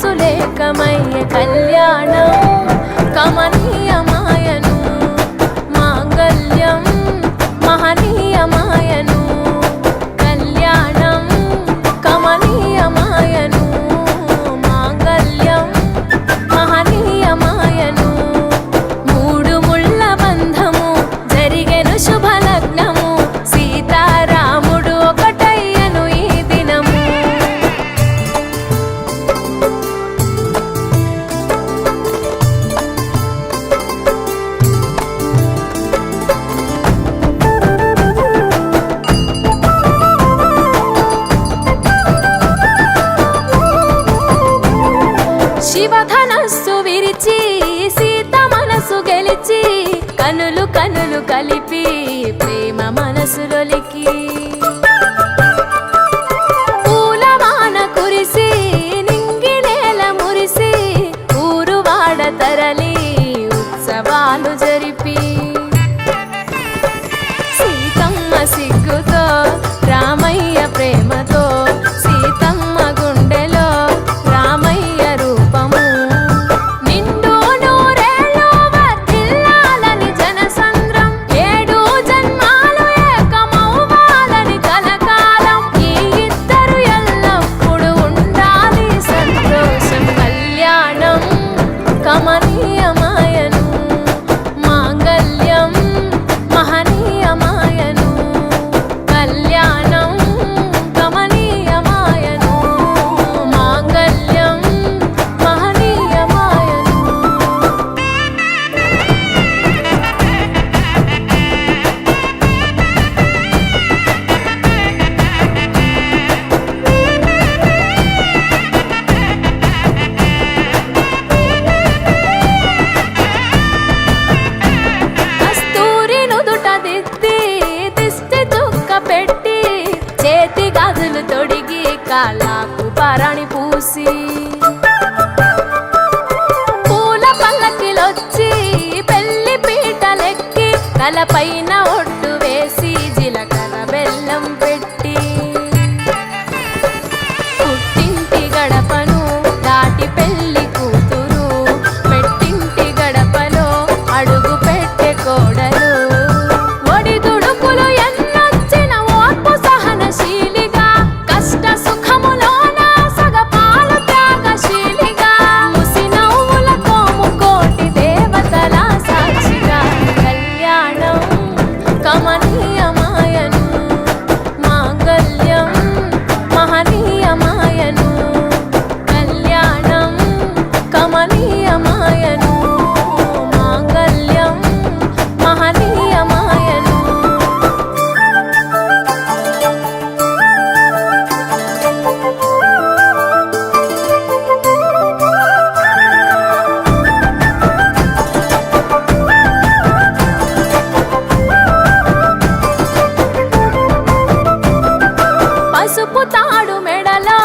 సులేఖమయ్య కళ్యాణం. కమన করেছি గాజులు తొడిగి కాలాకు పారాణి పూసి పూల పల్లకిలొచ్చి పెళ్ళి పీటలెక్కి తలపైన ఒడ్డు నలుపుతాడు మెడలా.